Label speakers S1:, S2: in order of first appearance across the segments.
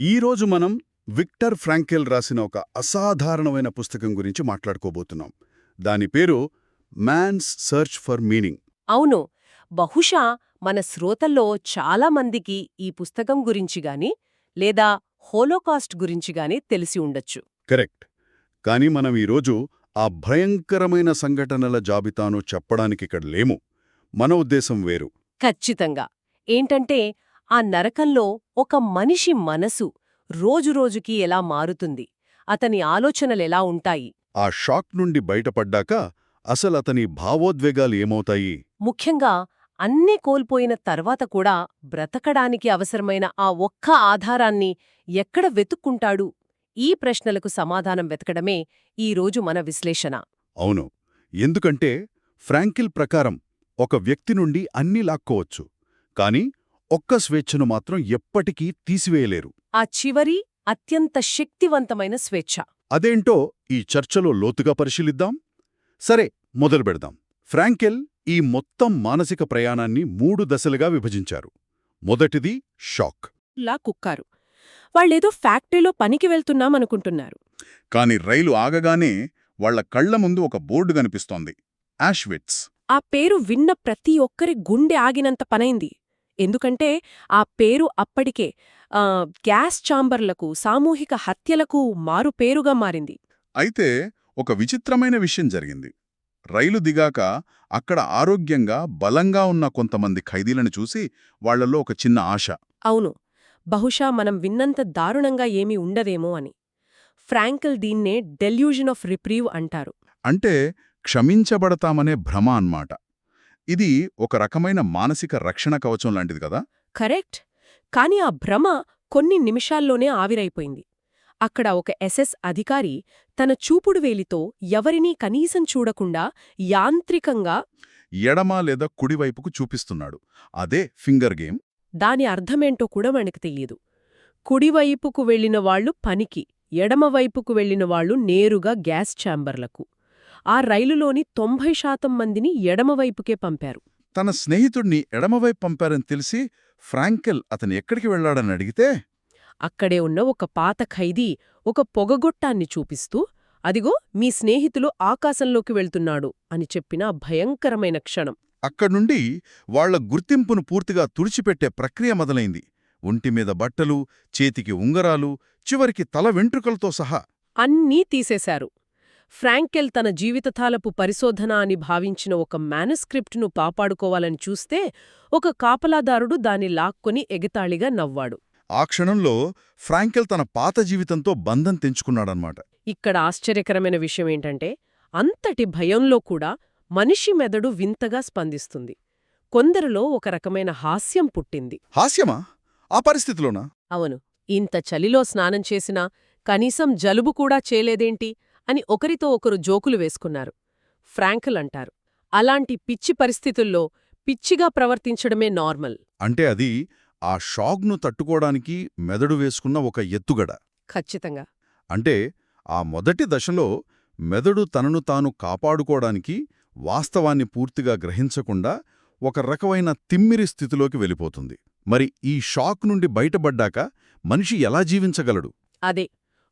S1: ఈరోజు మనం Victor Frankl రాసిన ఒక అసాధారణమైన పుస్తకం గురించి మాట్లాడుకోబోతున్నాం. దాని పేరు మ్యాన్స్ సర్చ్ ఫర్ మీనింగ్.
S2: అవును. బహుశా మన శ్రోతల్లో చాలా మందికి ఈ పుస్తకం గురించి గాని లేదా హోలోకాస్ట్ గురించి గాని తెలిసి ఉండొచ్చు.
S1: కరెక్ట్. కానీ మనం ఈరోజు ఆ భయంకరమైన సంఘటనల జాబితాను చెప్పడానికిక్కడ లేము. మన ఉద్దేశం వేరు.
S2: ఖచ్చితంగా. ఏంటంటే ఆ నరకంలో ఒక మనిషి మనసు రోజురోజుకి ఎలా మారుతుంది? అతని ఆలోచనలెలా ఉంటాయి?
S1: ఆ షాక్ నుండి బయటపడ్డాక అసలు అతని భావోద్వేగాలు ఏమవుతాయి?
S2: ముఖ్యంగా అన్నీ కోల్పోయిన తర్వాత కూడా బ్రతకడానికి అవసరమైన ఆ ఒక్క ఆధారాన్ని ఎక్కడ వెతుక్కుంటాడు? ఈ ప్రశ్నలకు సమాధానం వెతకడమే ఈరోజు మన విశ్లేషణ.
S1: అవును. ఎందుకంటే ఫ్రాంకిల్ ప్రకారం ఒక వ్యక్తి నుండి అన్నీ లాక్కోవచ్చు. కాని ఒక్క స్వేచ్ఛను మాత్రం ఎప్పటికీ తీసివేయలేరు.
S2: ఆ చివరి అత్యంత శక్తివంతమైన స్వేచ్ఛ.
S1: అదేంటో ఈ చర్చలో లోతుగా పరిశీలిద్దాం. సరే మొదలు పెడదాం. ఫ్రాంకెల్ ఈ మొత్తం మానసిక ప్రయాణాన్ని మూడు దశలుగా విభజించారు. మొదటిది షాక్.
S3: లా కుక్కారు. వాళ్ళేదో ఫ్యాక్టరీలో పనికి వెళ్తున్నామనుకుంటున్నారు.
S1: కాని రైలు ఆగగానే వాళ్ళ కళ్ళ ముందు ఒక బోర్డు కనిపిస్తోంది. యాష్విట్స్
S3: ఆ పేరు విన్న ప్రతి ఒక్కరి గుండె ఆగినంత పనైంది. ఎందుకంటే ఆ పేరు అప్పటికే గ్యాస్ చాంబర్లకు సామూహిక హత్యలకు మారు పేరుగా మారింది.
S1: అయితే ఒక విచిత్రమైన విషయం జరిగింది. రైలు దిగాక అక్కడ ఆరోగ్యంగా బలంగా ఉన్న కొంతమంది ఖైదీలను చూసి వాళ్ళలో ఒక చిన్న ఆశ.
S3: అవును. బహుశా మనం విన్నంత దారుణంగా ఏమీ ఉండదేమో అని. ఫ్రాంకల్ దీన్నే డెల్యూజన్ ఆఫ్ రిప్రీవ్ అంటారు.
S1: అంటే క్షమించబడతామనే భ్రమ అన్మాట ఇది ఒక రకమైన మానసిక రక్షణ కవచం లాంటిది కదా?
S3: కరెక్ట్. కాని ఆ భ్రమ కొన్ని నిమిషాల్లోనే ఆవిరైపోయింది. అక్కడ ఒక ఎస్ఎస్ అధికారి తన చూపుడు వేలితో ఎవరినీ కనీసం చూడకుండా యాంత్రికంగా
S1: ఎడమ లేదా కుడివైపుకు చూపిస్తున్నాడు. అదే ఫింగర్ గేమ్.
S3: దాని అర్థమేంటో కూడా మనకు తెలియదు. కుడివైపుకు వెళ్ళిన వాళ్ళు పనికి ఎడమవైపుకు వెళ్ళిన వాళ్ళు నేరుగా గ్యాస్ ఛాంబర్లకు. ఆ రైలులోని తొంభై శాతం మందిని ఎడమవైపుకే పంపారు.
S1: తన స్నేహితుడిని ఎడమవైపు పంపారని తెలిసి ఫ్రాంకెల్ అతను ఎక్కడికి వెళ్ళాడని అడిగితే?
S3: అక్కడే ఉన్న ఒక పాత ఖైదీ ఒక పొగగొట్టాన్ని చూపిస్తూ అదిగో మీ స్నేహితులు ఆకాశంలోకి వెళ్తున్నాడు అని చెప్పిన భయంకరమైన క్షణం.
S1: అక్కడ్నుండి వాళ్ళ గుర్తింపును పూర్తిగా తుడిచిపెట్టే ప్రక్రియ మొదలైంది. ఒంటిమీద బట్టలు చేతికి ఉంగరాలు చివరికి తల వెంట్రుకలతో సహా
S3: అన్నీ తీసేశారు. ఫ్రాంకెల్ తన జీవితకాలపు పరిశోధన అని భావించిన ఒక మేనుస్క్రిప్ట్ను కాపాడుకోవాలని చూస్తే ఒక కాపలాదారుడు దాన్ని లాక్కొని ఎగతాళిగా నవ్వాడు.
S1: ఆ క్షణంలో ఫ్రాంకెల్ తన పాత జీవితంతో బంధం తెంచుకున్నాడనమాట.
S3: ఇక్కడ ఆశ్చర్యకరమైన విషయం ఏంటంటే అంతటి భయంలో కూడా మనిషి మెదడు వింతగా స్పందిస్తుంది. కొందరిలో ఒక రకమైన హాస్యం పుట్టింది.
S1: హాస్యమా? ఆ పరిస్థితిలోనా?
S3: అవును. ఇంత చలిలో స్నానం చేసినా కనీసం జలుబు కూడా చేయలేదేంటి? అని ఒకరితో ఒకరు జోకులు వేసుకున్నారు. ఫ్రాంకల్ అంటారు అలాంటి పిచ్చి పరిస్థితుల్లో పిచ్చిగా ప్రవర్తించడమే నార్మల్.
S1: అంటే అది ఆ షాక్ను తట్టుకోవడానికి మెదడు వేసుకున్న ఒక ఎత్తుగడ.
S3: ఖచ్చితంగా.
S1: అంటే ఆ మొదటి దశలో మెదడు తనను తాను కాపాడుకోవడానికి వాస్తవాన్ని పూర్తిగా గ్రహించకుండా ఒక రకమైన తిమ్మిరి స్థితిలోకి వెళ్ళిపోతుంది. మరి ఈ షాక్ నుండి బయటపడ్డాక మనిషి ఎలా జీవించగలడు?
S3: అదే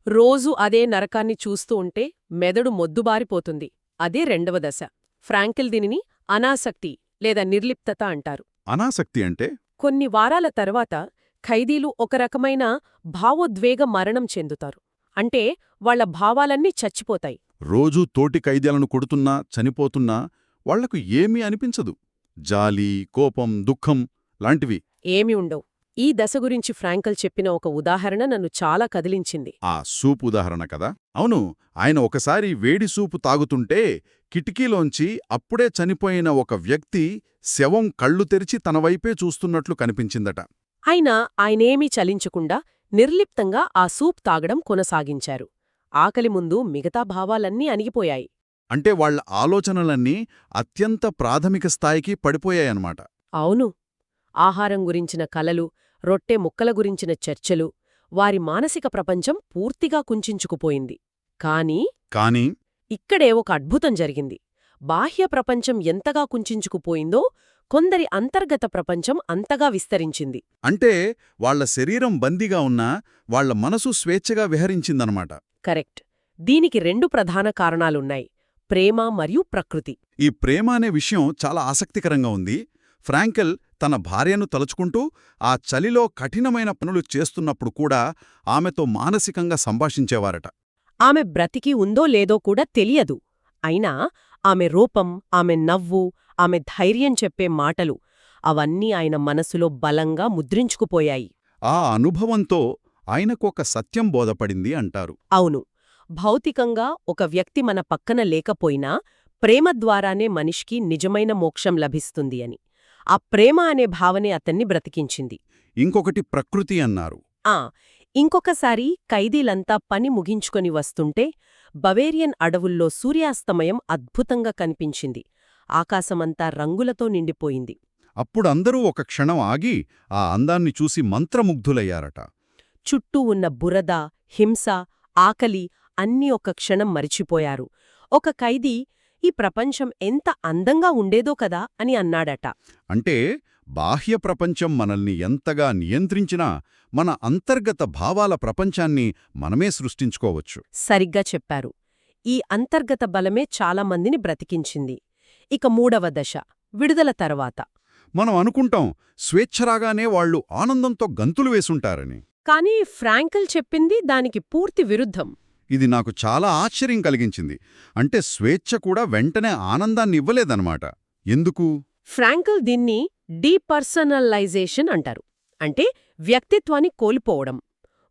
S3: రోజూ అదే నరకాన్ని చూస్తూ ఉంటే మెదడు మొద్దుబారిపోతుంది. అదే రెండవ దశ. ఫ్రాంకిల్ దీనిని అనాసక్తి లేదా నిర్లిప్తత అంటారు.
S1: అనాసక్తి అంటే?
S3: కొన్ని వారాల తర్వాత ఖైదీలు ఒక రకమైన భావోద్వేగ మరణం చెందుతారు. అంటే వాళ్ళ భావాలన్నీ చచ్చిపోతాయి.
S1: రోజూ తోటి ఖైదీలను కొడుతున్నా చనిపోతున్నా వాళ్ళకు ఏమీ అనిపించదు. జాలి కోపం దుఃఖం లాంటివి.
S3: ఏమి ఉండవు. ఈ దశ గురించి ఫ్రాంకల్ చెప్పిన ఒక ఉదాహరణ నన్ను చాలా కదిలించింది.
S1: ఆ సూప్ ఉదాహరణ కదా? అవును ఆయన ఒకసారి వేడి సూపు తాగుతుంటే కిటికీలోంచి అప్పుడే చనిపోయిన ఒక వ్యక్తి శవం కళ్ళు తెరిచి తన వైపే చూస్తున్నట్లు కనిపించిందట.
S3: అయినా ఆయనేమీ చలించకుండా నిర్లిప్తంగా ఆ సూప్ తాగడం కొనసాగించారు. ఆకలి ముందు మిగతా భావాలన్నీ అణిగిపోయాయి.
S1: అంటే వాళ్ళ ఆలోచనలన్నీ అత్యంత ప్రాథమిక స్థాయికి పడిపోయాయన్నమాట.
S3: అవును ఆహారం గురించిన కలలు రొట్టె ముక్కల గురించిన చర్చలు వారి మానసిక ప్రపంచం పూర్తిగా కుంచుకుపోయింది. కాని
S1: కాని
S3: ఇక్కడే ఒక అద్భుతం జరిగింది. బాహ్య ప్రపంచం ఎంతగా కుంచుకుపోయిందో కొందరి అంతర్గత ప్రపంచం అంతగా విస్తరించింది.
S1: అంటే వాళ్ళ శరీరం బందీగా ఉన్నా వాళ్ళ మనసు స్వేచ్ఛగా విహరించిందనమాట.
S3: కరెక్ట్. దీనికి రెండు ప్రధాన కారణాలున్నాయి. ప్రేమ మరియు ప్రకృతి.
S1: ఈ ప్రేమ అనే విషయం చాలా ఆసక్తికరంగా ఉంది. ఫ్రాంకెల్ తన భార్యను తలుచుకుంటూ ఆ చలిలో కఠినమైన పనులు చేస్తున్నప్పుడు కూడా ఆమెతో మానసికంగా సంభాషించేవారట.
S3: ఆమె బ్రతికి ఉందో లేదో కూడా తెలియదు. అయినా ఆమె రూపం ఆమె నవ్వు ఆమె ధైర్యం చెప్పే మాటలు అవన్నీ ఆయన మనసులో బలంగా ముద్రించుకుపోయాయి.
S1: ఆ అనుభవంతో ఆయనకు ఒక సత్యం బోధపడింది అంటారు.
S3: అవును. భౌతికంగా ఒక వ్యక్తి మన పక్కన లేకపోయినా ప్రేమ ద్వారానే మనిషికి నిజమైన మోక్షం లభిస్తుంది అని. ఆ ప్రేమ అనే భావనే అతన్ని బ్రతికించింది.
S1: ఇంకొకటి ప్రకృతి అన్నారు.
S3: ఆ ఇంకొకసారి ఖైదీలంతా పని ముగించుకొని వస్తుంటే బవేరియన్ అడవుల్లో సూర్యాస్తమయం అద్భుతంగా కనిపించింది. ఆకాశమంతా రంగులతో నిండిపోయింది.
S1: అప్పుడందరూ ఒక క్షణం ఆగి ఆ అందాన్ని చూసి మంత్రముగ్ధులయ్యారట.
S3: చుట్టూ ఉన్న బురద హింస ఆకలి అన్నీ ఒక క్షణం మరిచిపోయారు. ఒక ఖైదీ ఈ ప్రపంచం ఎంత అందంగా ఉండేదో కదా అని అన్నాడట.
S1: అంటే బాహ్య ప్రపంచం మనల్ని ఎంతగా నియంత్రించినా మన అంతర్గత భావాల ప్రపంచాన్ని మనమే సృష్టించుకోవచ్చు.
S3: సరిగ్గా చెప్పారు. ఈ అంతర్గత బలమే చాలా మందిని బ్రతికించింది. ఇక మూడవ దశ విడుదల తర్వాత.
S1: మనం అనుకుంటాం స్వేచ్ఛరాగానే వాళ్ళు ఆనందంతో గంతులు వేసుంటారని.
S3: కానీ ఫ్రాంకల్ చెప్పింది దానికి పూర్తి విరుద్ధం.
S1: ఇది నాకు చాలా ఆశ్చర్యం కలిగించింది. అంటే స్వేచ్ఛ కూడా వెంటనే ఆనందాన్ని ఇవ్వలేదన్నమాట. ఎందుకు?
S3: ఫ్రాంకల్ దీన్ని డీపర్సనలైజేషన్ అంటారు. అంటే వ్యక్తిత్వాన్ని కోల్పోవడం.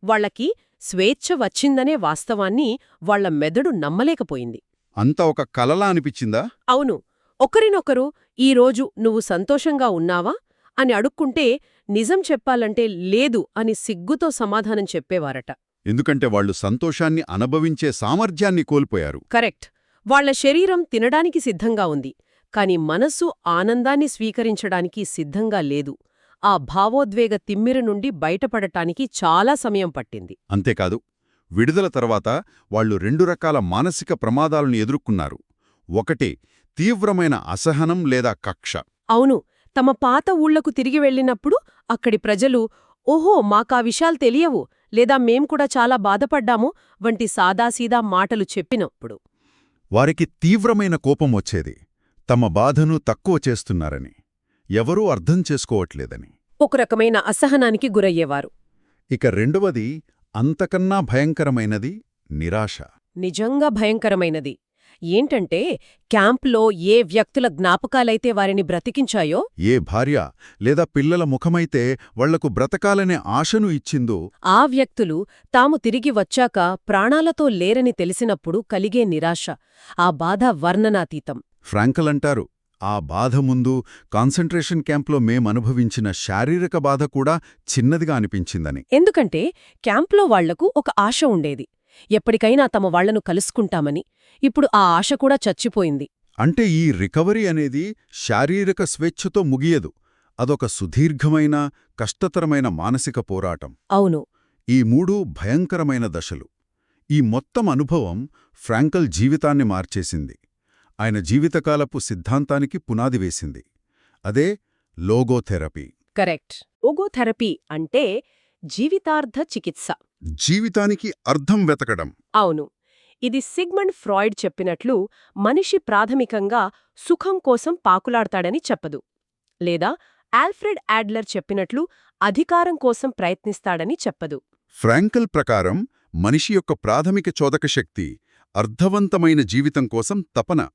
S3: వాళ్ళకి స్వేచ్ఛ వచ్చిందనే వాస్తవాన్ని వాళ్ళ మెదడు నమ్మలేకపోయింది.
S1: అంత ఒక కలలా అనిపించిందా?
S3: అవును. ఒకరినొకరు ఈరోజు నువ్వు సంతోషంగా ఉన్నావా? అని అడుక్కుంటే నిజం చెప్పాలంటే లేదు అని సిగ్గుతో సమాధానం చెప్పేవారట.
S1: ఎందుకంటే వాళ్ళు సంతోషాన్ని అనుభవించే సామర్థ్యాన్ని కోల్పోయారు.
S3: కరెక్ట్. వాళ్ళ శరీరం తినడానికి సిద్ధంగా ఉంది. కాని మనస్సు ఆనందాన్ని స్వీకరించడానికి సిద్ధంగా లేదు. ఆ భావోద్వేగ తిమ్మిర నుండి బయటపడటానికి చాలా సమయం పట్టింది.
S1: అంతేకాదు విడుదల తర్వాత వాళ్ళు రెండు రకాల మానసిక ప్రమాదాలను ఎదుర్కొన్నారు. ఒకటి తీవ్రమైన అసహనం లేదా కక్ష.
S3: అవును తమ పాత ఊళ్ళకు తిరిగి వెళ్ళినప్పుడు అక్కడి ప్రజలు ఓహో మాకా విషయాలు తెలియవు. లేదా మేం కూడా చాలా బాధపడ్డాము వంటి సాదాసీదా మాటలు చెప్పినప్పుడు.
S1: వారికి తీవ్రమైన కోపం వచ్చేది. తమ బాధను తక్కువ చేస్తున్నారని. ఎవరూ అర్థం చేసుకోవట్లేదని.
S3: ఒక రకమైన అసహనానికి గురయ్యేవారు.
S1: ఇక రెండవది అంతకన్నా భయంకరమైనది నిరాశ.
S3: నిజంగా భయంకరమైనది. ఏంటంటే క్యాంప్లో ఏ వ్యక్తుల జ్ఞాపకాలైతే వారిని బ్రతికించాయో
S1: ఏ భార్య లేదా పిల్లల ముఖమైతే వాళ్ళకు బ్రతకాలనే ఆశను ఇచ్చిందో
S3: ఆ వ్యక్తులు తాము తిరిగి వచ్చాక ప్రాణాలతో లేరని తెలిసినప్పుడు కలిగే నిరాశ ఆ బాధ వర్ణనాతీతం.
S1: ఫ్రాంకల్ అంటారు ఆ బాధ ముందు కాన్సంట్రేషన్ క్యాంప్లో మేమనుభవించిన శారీరక బాధ కూడా చిన్నదిగా అనిపించిందని.
S3: ఎందుకంటే క్యాంప్లో వాళ్ళకు ఒక ఆశ ఉండేది. ఎప్పటికైనా తమ వాళ్ళను కలుసుకుంటామని ఇప్పుడు ఆ ఆశ కూడా చచ్చిపోయింది.
S1: అంటే ఈ రికవరీ అనేది శారీరక స్వేచ్ఛతో ముగియదు. అదొక సుదీర్ఘమైన కష్టతరమైన మానసిక పోరాటం.
S3: అవును.
S1: ఈ మూడు భయంకరమైన దశలు. ఈ మొత్తం అనుభవం ఫ్రాంకల్ జీవితాన్ని మార్చేసింది. ఆయన జీవితకాలపు సిద్ధాంతానికి పునాది వేసింది. అదే లోగోథెరపీ.
S3: కరెక్ట్. ఓగోథెరపీ అంటే జీవితార్థ చికిత్స.
S1: జీవితానికి అర్థం వెతకడం.
S3: అవును. ఇది సిగ్మండ్ ఫ్రాయిడ్ చెప్పినట్లు మనిషి ప్రాథమికంగా సుఖం కోసం పాకులాడతాడని చెప్పదు. లేదా ఆల్ఫ్రెడ్ యాడ్లర్ చెప్పినట్లు అధికారం కోసం ప్రయత్నిస్తాడని చెప్పదు.
S1: ఫ్రాంకల్ ప్రకారం మనిషి యొక్క ప్రాథమిక చోదక శక్తి అర్థవంతమైన జీవితం కోసం తపన.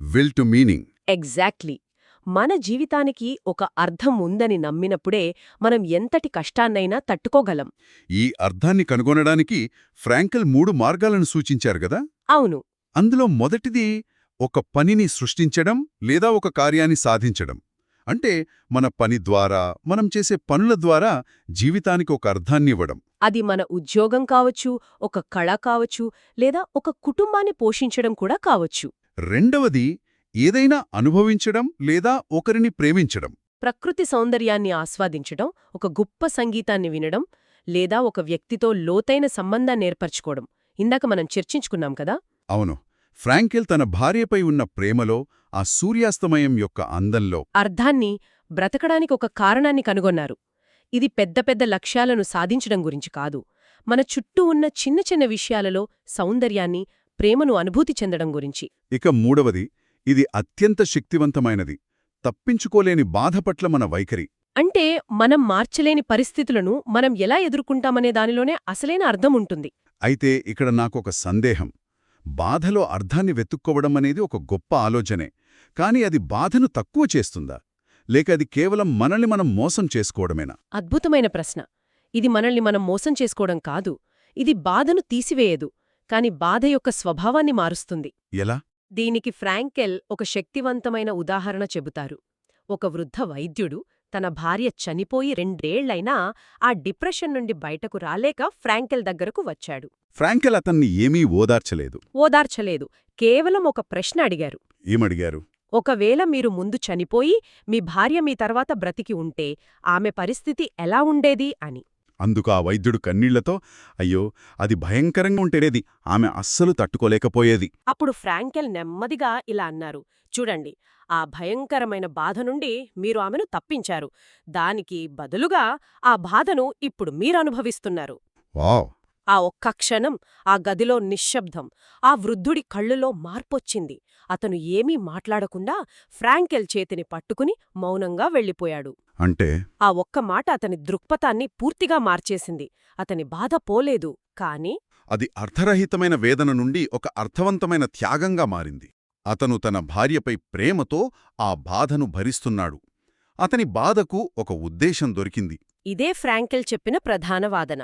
S1: Will to meaning.
S3: ఎగ్జాక్ట్లీ. మన జీవితానికి ఒక అర్థం ఉందని నమ్మినప్పుడే మనం ఎంతటి కష్టాన్నైనా తట్టుకోగలం.
S1: ఈ అర్థాన్ని కనుగొనడానికి ఫ్రాంకల్ మూడు మార్గాలను సూచించారు గదా
S3: అవును.
S1: అందులో మొదటిది ఒక పనిని సృష్టించడం లేదా ఒక కార్యాన్ని సాధించడం. అంటే మన పని ద్వారా మనం చేసే పనుల ద్వారా జీవితానికి ఒక అర్థాన్ని ఇవ్వడం.
S3: అది మన ఉద్యోగం కావచ్చు ఒక కళ కావచ్చు లేదా ఒక కుటుంబాన్ని పోషించడం కూడా కావచ్చు.
S1: రెండవది ఏదైనా అనుభవించడం లేదా ఒకరిని ప్రేమించడం.
S3: ప్రకృతి సౌందర్యాన్ని ఆస్వాదించడం ఒక గొప్ప సంగీతాన్ని వినడం లేదా ఒక వ్యక్తితో లోతైన సంబంధాన్ని ఏర్పరచుకోవడం. ఇందాక మనం చర్చించుకున్నాం కదా?
S1: అవును. ఫ్రాంకెల్ తన భార్యపై ఉన్న ప్రేమలో ఆ సూర్యాస్తమయం యొక్క అందంలో
S3: అర్థాన్ని బ్రతకడానికి ఒక కారణాన్ని కనుగొన్నారు. ఇది పెద్ద పెద్ద లక్ష్యాలను సాధించడం గురించి కాదు. మన చుట్టూ ఉన్న చిన్న చిన్న విషయాలలో సౌందర్యాన్ని ప్రేమను అనుభూతి చెందడం గురించి.
S1: ఇక మూడవది ఇది అత్యంత శక్తివంతమైనది. తప్పించుకోలేని బాధ పట్ల మన వైఖరి.
S3: అంటే మనం మార్చలేని పరిస్థితులను మనం ఎలా ఎదుర్కొంటామనే దానిలోనే అసలైన అర్థం ఉంటుంది.
S1: అయితే ఇక్కడ నాకొక సందేహం. బాధలో అర్థాన్ని వెతుక్కోవడం అనేది ఒక గొప్ప ఆలోచనే. కాని అది బాధను తక్కువ చేస్తుందా? లేక అది కేవలం మనల్ని మనం మోసం చేసుకోవడమేనా?
S3: అద్భుతమైన ప్రశ్న. ఇది మనల్ని మనం మోసం చేసుకోవడం కాదు. ఇది బాధను తీసివేయదు. కాని బాధ యొక్క స్వభావాన్ని మారుస్తుంది.
S1: ఎలా?
S3: దీనికి ఫ్రాంకెల్ ఒక శక్తివంతమైన ఉదాహరణ చెబుతారు. ఒక వృద్ధ వైద్యుడు తన భార్య చనిపోయి రెండేళ్ళైనా ఆ డిప్రెషన్ నుండి బయటకు రాలేక ఫ్రాంకెల్ దగ్గరకు వచ్చాడు.
S1: ఫ్రాంకెల్ అతన్ని ఏమీ ఓదార్చలేదు.
S3: ఓదార్చలేదు. కేవలం ఒక ప్రశ్న అడిగారు.
S1: ఏమడిగారు?
S3: ఒకవేళ మీరు ముందు చనిపోయి మీ భార్య మీ తర్వాత బ్రతికి ఉంటే ఆమె పరిస్థితి ఎలా ఉండేది అని.
S1: అందుకు ఆ వైద్యుడు కన్నీళ్ళతో అయ్యో అది భయంకరంగా ఉంటేనేది ఆమె అస్సలు తట్టుకోలేకపోయేది.
S3: అప్పుడు ఫ్రాంకెల్ నెమ్మదిగా ఇలా అన్నారు చూడండి ఆ భయంకరమైన బాధ నుండి మీరు ఆమెను తప్పించారు. దానికి బదులుగా ఆ బాధను ఇప్పుడు మీరనుభవిస్తున్నారు
S1: వావ్!
S3: ఆ ఒక్క క్షణం ఆ గదిలో నిశ్శబ్దం ఆ వృద్ధుడి కళ్ళులో మార్పొచ్చింది. అతను ఏమీ మాట్లాడకుండా ఫ్రాంకెల్ చేతిని పట్టుకుని మౌనంగా వెళ్ళిపోయాడు.
S1: అంటే?
S3: ఆ ఒక్క మాట అతని దృక్పథాన్ని పూర్తిగా మార్చేసింది. అతని బాధ పోలేదు కాని
S1: అది అర్థరహితమైన వేదన నుండి ఒక అర్థవంతమైన త్యాగంగా మారింది. అతను తన భార్యపై ప్రేమతో ఆ బాధను భరిస్తున్నాడు. అతని బాధకు ఒక ఉద్దేశం దొరికింది.
S3: ఇదే ఫ్రాంకెల్ చెప్పిన ప్రధాన వాదన.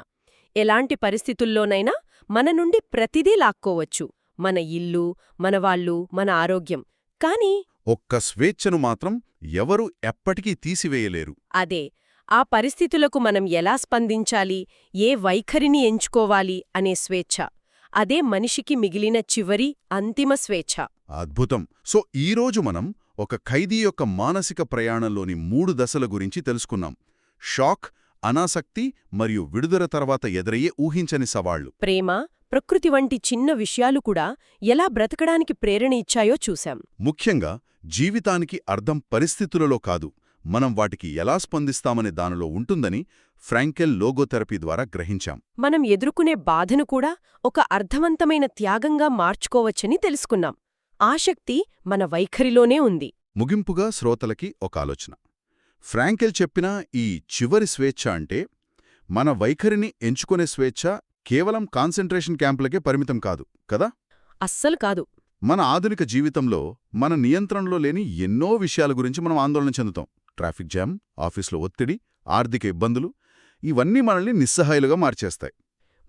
S3: ఎలాంటి పరిస్థితుల్లోనైనా మన నుండి ప్రతిదీ లాక్కోవచ్చు. మన ఇల్లు మనవాళ్ళు మన ఆరోగ్యం. కాని
S1: ఒక్క స్వేచ్ఛను మాత్రం ఎవరూ ఎప్పటికీ తీసివేయలేరు.
S3: అదే ఆ పరిస్థితులకు మనం ఎలా స్పందించాలి ఏ వైఖరిని ఎంచుకోవాలి అనే స్వేచ్ఛ. అదే మనిషికి మిగిలిన చివరి అంతిమ స్వేచ్ఛ.
S1: అద్భుతం. సో ఈరోజు మనం ఒక ఖైదీ యొక్క మానసిక ప్రయాణంలోని మూడు దశల గురించి తెలుసుకున్నాం. షాక్ అనాసక్తి మరియు విడుదల తర్వాత ఎదురయ్యే ఊహించని సవాళ్ళు.
S3: ప్రేమ ప్రకృతి వంటి చిన్న విషయాలు కూడా ఎలా బ్రతకడానికి ప్రేరణ ఇచ్చాయో చూశాం.
S1: ముఖ్యంగా జీవితానికి అర్థం పరిస్థితులలో కాదు మనం వాటికి ఎలా స్పందిస్తామనే దానిలో ఉంటుందని ఫ్రాంకెల్ లోగోథెరపీ ద్వారా గ్రహించాం.
S3: మనం ఎదుర్కొనే బాధను కూడా ఒక అర్థవంతమైన త్యాగంగా మార్చుకోవచ్చని తెలుసుకున్నాం. ఆసక్తి మన వైఖరిలోనే ఉంది.
S1: ముగింపుగా శ్రోతలకి ఒక ఆలోచన. ఫ్రాంకెల్ చెప్పిన ఈ చివరి స్వేచ్ఛ అంటే మన వైఖరిని ఎంచుకునే స్వేచ్ఛ కేవలం కాన్సంట్రేషన్ క్యాంపులకే పరిమితం కాదు కదా?
S3: అస్సలు కాదు.
S1: మన ఆధునిక జీవితంలో మన నియంత్రణలో లేని ఎన్నో విషయాల గురించి మనం ఆందోళన చెందుతాం. ట్రాఫిక్ జామ్ ఆఫీసులో ఒత్తిడి ఆర్థిక ఇబ్బందులు ఇవన్నీ మనల్ని నిస్సహాయులుగా మార్చేస్తాయి.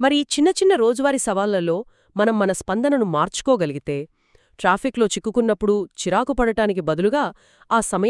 S3: మరి ఈ చిన్న చిన్న రోజువారీ సవాళ్ళలో మనం మన స్పందనను మార్చుకోగలిగితే ట్రాఫిక్లో చిక్కుకున్నప్పుడు చిరాకు పడటానికి బదులుగా ఆ సమయాన్ని